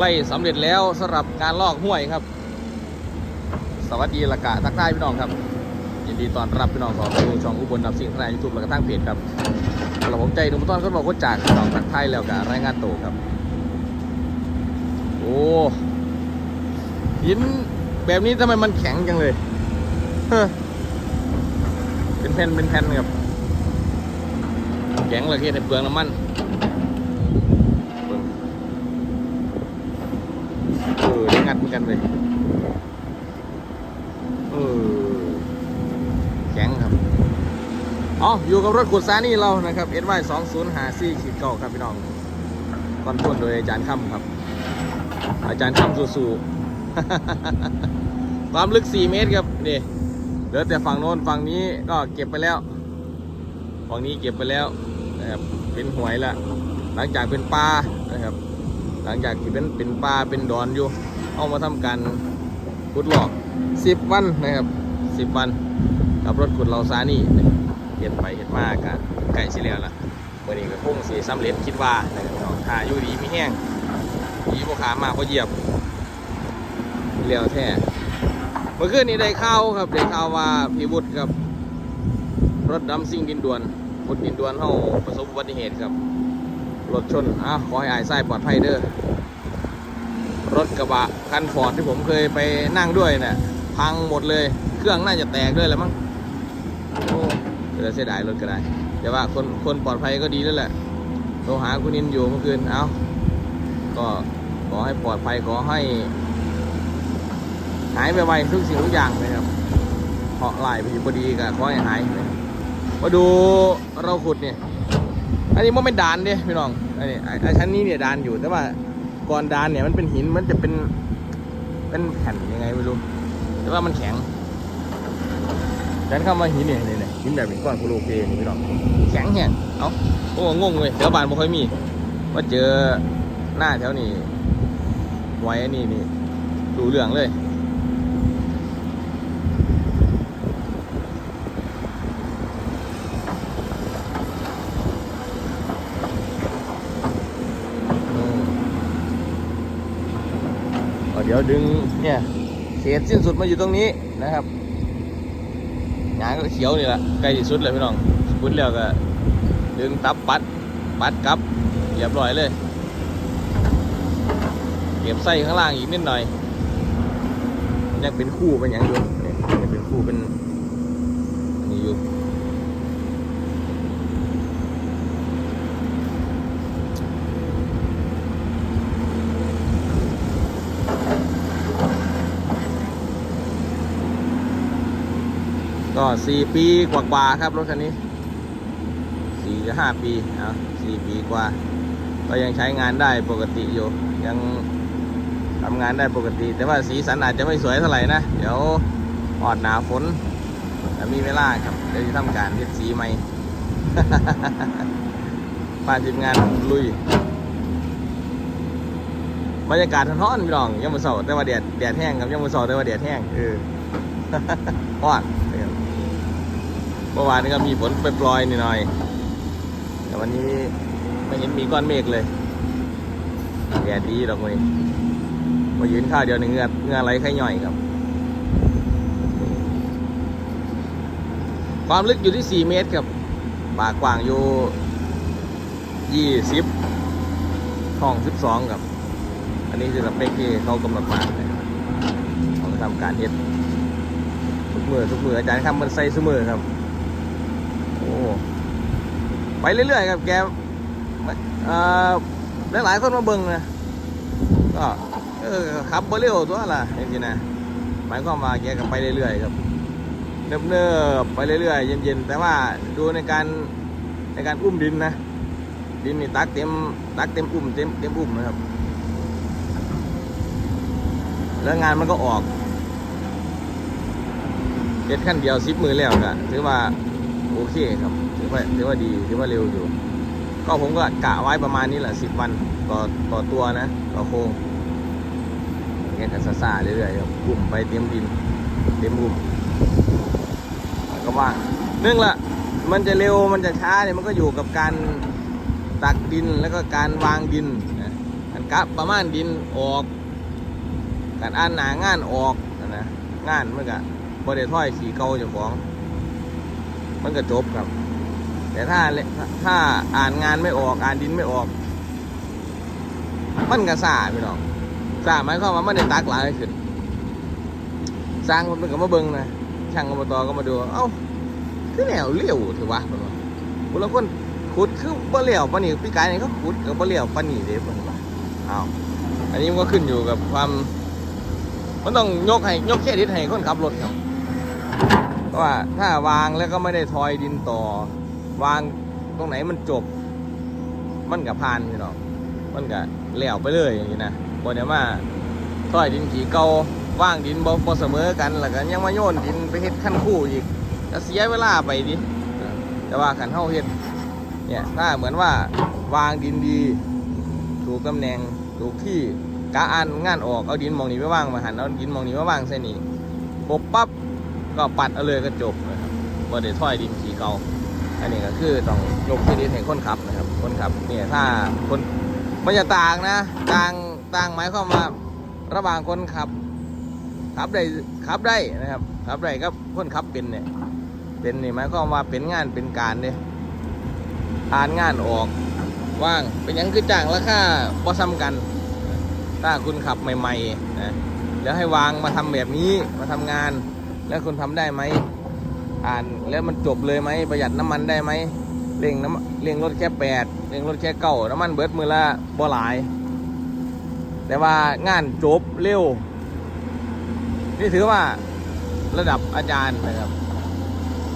ไล่สำเร็จแล้วสำหรับการลอกห้วยครับ สวัสดีละกะทักทายพี่น้องครับ ยินดีต้อนรับพี่น้องของสู่ช่องอุบลนับสิ่งทางยูทูบและก็ทางเพจครับเราผมใจหนุ่มต้นก็บอกว่าจากพี่น้องทักทายแล้วกะรายงานตัวครับ โอ้หินแบบนี้ทำไมมันแข็งจังเลยเฮ้อเป็นแผ่นเป็นแผ่นครับแข็งเลยที่ในเปลืองน้ำมันเบิ่งเออได้งัดเหมือนกันเลยเออแข็งครับอ๋ออยู่กับรถขุดซานี่เรานะครับ s y 2 0 5 4ขีดเก้าครับพี่น้องคอนโทรลโดยอาจารย์ค่ำครับ อาจารย์ค่ำสู้ๆความลึก 4 เมตรครับนี่เหลือแต่ฝั่งโน้นฝั่งนี้ก็เก็บไปแล้วฝั่งนี้เก็บไปแล้วนะครับเป็นหวยละหลังจากเป็นปลานะครับ หลังจากที่เป็นเป็นปลาเป็นดอนอยู่ เอามาทำการขุดหลอกสิบวันนะครับสิบวัน กับรถขุดเราซานี่เห็นไปเห็นมากกันไก่เสียแล้วล่ะวันนี้ก็คงสีสำเร็จคิดว่านะครับพี่น้องถ้าอยู่ดีไมีแห้งดีพวกขามาก็เหยียบเลี้ยวแท้เมื่อคืนนี้ได้ข่าวครับได้ข่าวว่าพี่วุฒิครับ รถดำซิ่งดินด่วนรถดินด่วนเฮาประสบอุบัติเหตุครับรถชนอะขอให้อายไส้ปลอดภัยเด้อ รถกระบะคันฟอร์ดที่ผมเคยไปนั่งด้วยเนี่ยพังหมดเลย เครื่องน่าจะแตกด้วยแหละมั้งโอ้เดี๋ยวเสียดายรถก็ได้แต่ว่าคนคนปลอดภัยก็ดีแล้วแหละโทรหาคุณนินอยู่เมื่อคืนเอ้าก็ขอให้ปลอดภัยขอให้ หายไปไวทุกสิ่งทุกอย่างนะครับเพราะลายไปอยู่พอดีก็ขอให้หายนะครับมาดูเราขุดเนี่ยอันนี้มันเป็นดานด้พี่น้องอันนี้ไอ้ชั้นนี้เนี่ยดานอยู่แต่ว่า ก่อนดานเนี่ยมันเป็นหินมันจะเป็นเป็นแผ่นยังไงไม่รู้ แต่ว่ามันแข็งดันเข้ามาหินเนี่ยเนี่ยหินแบบนี้ก้อนโคโลเคนี่พี่น้องแข็งแห้งเอ้าโอ้งงเลยแถวบ้านไม่ค่อยมีว่าเจอหน้าแถวนี้ไว้อันนี้นี่ดูเรื่องเลย ดี๋ยวดึงเนี่ยเขตสิ้นสุดมาอยู่ตรงนี้นะครับงานก็เขียวนี่แหละใกล้ที่สุดเลยพี่น้องพุดแล้วก็ดึงตับปัดปัดกลับเรียบร้อยเลย เก็บไส้ข้างล่างอีกนิดหน่อยยังเป็นคู่เป็นอย่างอยู่เนี่ยยังเป็นคู่เป็นนี่อยู่ ก็สี่ปีกว่าๆครับรถคันนี้สี่จะห้าปีเอาสี่ปีกว่า ก็ยังใช้งานได้ปกติอยู่ ยังทำงานได้ปกติ แต่ว่าสีสันอาจจะไม่สวยเท่าไหร่นะ เดี๋ยวออดหนาฝนแต่มีเวลาครับเดี๋ยวจะทำการเฮ็ดสีใหม่ป้าทีมงานลุยบรรยากาศร้อนๆพี่น้องยังมาเสาแต่ว่าแดดแดดแห้งครับยังมาเสาแต่ว่าแดดแห้งเออร้อน เมื่อวานนี้ก็มีฝนไปปลอยๆนิดหน่อยแต่วันนี้ไม่เห็นมีก้อนเมฆเลยแดดดีหรอกวันมายืนข้าวเดียวหนึ่งเงือเงือไหลไข่ย่อยครับ ความลึกอยู่ที่ 4 เมตรครับปากกว้างอยู่ 20ห้อง 12 ครับ อันนี้คือสเปคที่เขากำหนดมาเขาทำการเฮ็ดทุกมือทุกมืออาจารย์ครับมันใส่ทุกมือครับ โอ้ไปเรื่อยๆครับแกเอ่อหลายๆคนมาเบิ่งนะก็เออขับบ่เร็วตัวล่ะจริงๆนะหมายความว่าแกก็ไปเรื่อยๆครับเนิบๆไปเรื่อยๆเย็นๆแต่ว่าดูในการในการอุ้มดินนะดินนี่ตักเต็มตักเต็มอุ้มเต็มเต็มอุ้มนะครับ แล้วงานมันก็ออกเฮ็ดขั้นเดียวซิปมือแล้วก็ถือว่า โอเคครับถือว่าถือว่าดีถือว่าเร็วอยู่ ก็ผมก็กะไว้ประมาณนี้แหละสิบวันต่อต่อตัวนะต่อโค้งอย่างเงี้ยกันซ่าๆเรื่อยๆครับกลุ่มไปเตรียมดินเตรียมบุ่มก็ว่างเนื่องละมันจะเร็วมันจะช้าเนี่ยมันก็อยู่กับการตักดินแล้วก็การวางดินนะการกะประมาณดินออก การอ่านหนางานออกนะงานเมันก็บ่ได้ถ้อยขี่เกาเจ้าของ มันก็จบครับ แต่ถ้าเลถ้าอ่านงานไม่ออก อ่านดินไม่ออก มันก็ซ่าพี่น้องซ่าหมายความว่ามันได้ตักหลายขึ้นสร้างมันก็มาเบิ่งนะช่างอบตก็มาดู เอ้าคือแนวเลี้ยวถือวะเพิ่นว่าผู้ละคนขุดคือบ่เลี้ยวปนนี้พี่กายนี่เขาขุดก็บ่เลี้ยวปนนี้เด้เพิ่นว่าอ้าวอันนี้มันก็ขึ้นอยู่กับความมันต้องยกให้ยกเครดิตให้คนขับรถครับ ว่าถ้าวางแล้วก็ไม่ได้ทอยดินต่อ วางตรงไหนมันจบ มันกับพานพี่น้องมันก็เลี้ยวไปเลยอย่างนี้นะบ่ได้มาทอยดินขี่เกาว่างดินบ่บ่เสมอกันแล้วก็ยังมาโยนดินไปเฮ็ดขั้นคู่อีกก็เสียเวลาไปดิแต่ว่าขันเฮาเฮ็ดเนี่ยถ้าเหมือนว่าวางดินดี ถูกตำแหน่งถูกที่กะอันงานออกเอาดินมองนี้ไปว่างมาหันเอาดินมองนี้มาว่างเส้นนี้ปบปั๊บ ก็ปัดเอาเลยก็จบนะครับบ่ได้ถ้อยดินขี่เก่าอันนี้ก็คือต้องยกเครดิตให้คนขับนะครับ คนขับเนี่ยถ้าคนมันจะต่างนะต่างต่างหมายความว่าระหว่างคนขับขับได้ขับได้นะครับขับได้กับคนขับเป็นเนี่ยเป็นนี่หมายความว่าเป็นงานเป็นการเนี่ยอ่านงานออกว่างเป็นยังคือจ้างราคาพอซ้ำกัน ถ้าคุณขับใหม่ๆนะแล้วให้วางมาทำแบบนี้มาทำงาน แล้วคุณทำได้ไหมอ่านแล้วมันจบเลยไหมประหยัดน้ำมันได้ไหมเร่งน้ำเร่งรถแค่แปดเร่งรถแค่เก้าน้ำมันเบิดมือละบ่หลาย แต่ว่างานจบเร็ว นี่ถือว่าระดับอาจารย์นะครับ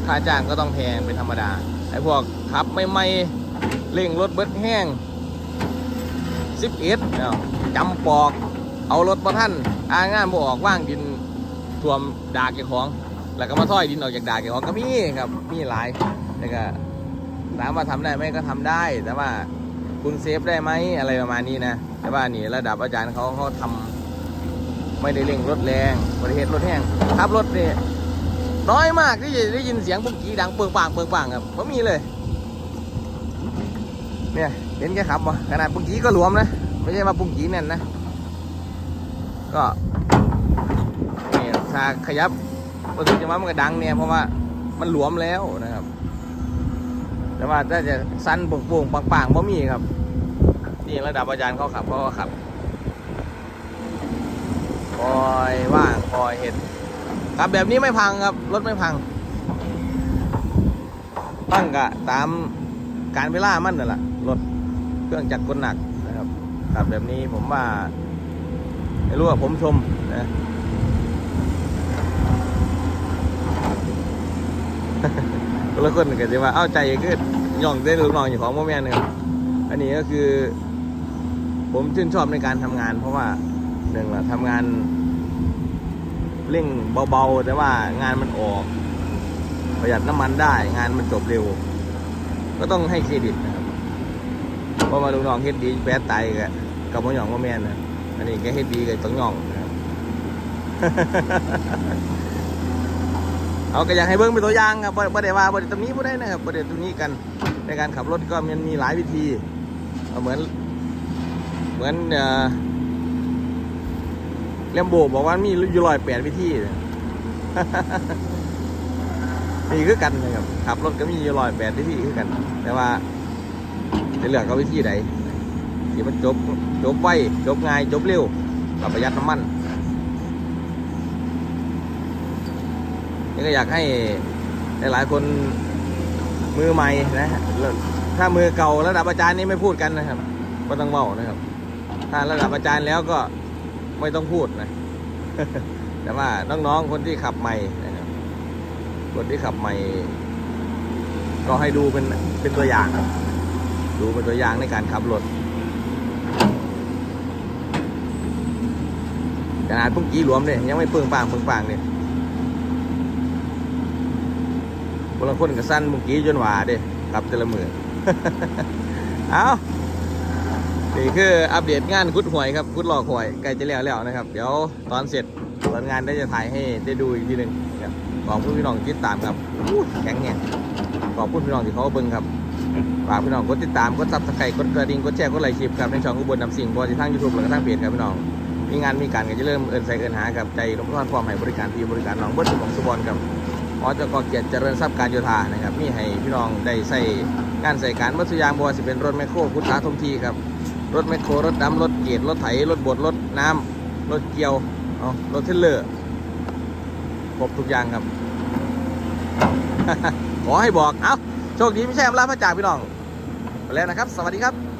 ค่าจ้างก็ต้องแพงเป็นธรรมดาไอ้พวกขับไม่ไม่เร่งรถเบิดแห้งสิบเอ็ดจำปอก เอารถมาท่านอางานบ่ออกว่างดิน ท่วมดากเจ้าของ แล้วก็มาถอยดินออกจากดากเจ้าของก็มีครับมีหลายแต่ก็ถามว่าทำได้ไหมก็ทำได้ แต่ว่าคุณเซฟได้ไหมอะไรประมาณนี้นะแต่ว่านี่ระดับอาจารย์เขาเขาทำไม่ได้เร่งรถแรงบริเหตุรถแห้งขับรถนี่น้อยมากที่จะได้ยินเสียงปุ้งกีดังเปิงปางเปิงปางครับไม่มีเลยเนี่ยเห็นแกขับวะขนาดปุ้งกีก็หลวมนะ ไม่ใช่ว่าปุ้งกีแน่นนะ ก็ ถ้าขยับรู้สึกจะว่ามันก็ดังเนี่ยเพราะว่ามันหลวมแล้วนะครับ แต่ว่าถ้าจะสั้นโป่งๆปังๆบ่มีครับนี่ระดับอาจารย์เขาขับเขาก็ขับคอยว่างคอยเห็นขับแบบนี้ไม่พังครับรถไม่พัง ตั้งกะตามการเวลามันนั่นแหละรถเครื่องจักรกลหนักนะครับขับแบบนี้ผมว่าไม่รู้ว่าผมชมนะ แล้วคนก็จะว่าเอ้าใจขึ้นย่องเต้นลูกน้องอยู่ของโมแมนนะครับอันนี้ก็คือ ผมชื่นชอบในการทำงาน เพราะว่าหนึ่งละทำงาน เร่งเบาๆ แต่ว่างานมันออก ประหยัดน้ำมันได้ งานมันจบเร็ว ก็ต้องให้เครดิตนะครับเพราะว่าลูกน้องเฮ็ดดีแปดไตกับกับโมหยองโมแมนนะอันนี้แกเฮ็ดดีกับต้องย่องนะครับ เอาก็อยากให้เบิ้งเป็นตัวอย่างครับบ่บ่ได้ว่าบ่ได้ตรงนี้บ่ได้นะครับบ่ได้ตรงนี้กันในการขับรถก็มันมีหลายวิธีเหมือน เหมือนเลมโบบอกว่ามีอยู่ร้อยแปดวิธีมีคือกันนะครับขับรถก็มีอยู่ร้อยแปดวิธีคือกัน แต่ว่าจะเลือกเอาวิธีใดที่มันจบจบไวจบง่ายจบเร็วประหยัดน้ำมัน นี่ ก็อยากให้หลายๆคนมือใหม่นะถ้ามือเก่าระดับอาจารย์นี่ไม่พูดกันนะครับก็ต้องเบานะครับ ถ้าระดับอาจารย์แล้วก็ไม่ต้องพูดนะ แต่ว่าน้องๆคนที่ขับใหม่นะครับคนที่ขับใหม่ ก็ให้ดูเป็นเป็นตัวอย่างดูเป็นตัวอย่างในการขับรถขนาดพุ่งกี้หลวมเนี่ยยังไม่เปิงปางเปิงปางเนี่ย คนละคนกับสั้นเมื่อกี้จนหวาเด้กลับแต่ละมือเอานี่คืออัปเดตงานกุดหวยครับกุดหลอกหวยใกล้จะแล้วแล้วนะครับ เดี๋ยวตอนเสร็จตอนงานได้จะถ่ายให้ได้ดูอีกทีหนึ่งบขอบคุณพี่น้องที่ตามครับแข็งแรงขอบคุณพี่น้องที่เขาเบิ่งครับฝากพี่น้องกดติดตามกดซับสไครต์กดกระดิ่งกดแชร์กดไลค์คลิปครับในช่องอุบลนำสิ่งบริทางยูทูบแล้วก็ทางเพจครับพี่น้องมีงานมีการก็จะเริ่มเอินใส่เอินหากับใจลมพอนพร้อมให้บริการที่บริการน้องเบิร์ดของสุบอลกับ อจกเกียรติเจริญทรัพย์การโยธานะครับมีให้พี่น้องได้ใส่งานใส่การวัตถุยางบัวสิเป็นรถแมคโครพุทธาทมทีครับรถแมคโครรถดำรถเกียรรถไถรถบดรถน้ำรถเกี่ยวเอารถเทลเลอร์ครบทุกอย่างครับ ขอให้บอก เอ้า โชคดีไม่ใช่อำลาพระจากพี่น้องไปแล้วนะครับ สวัสดีครับ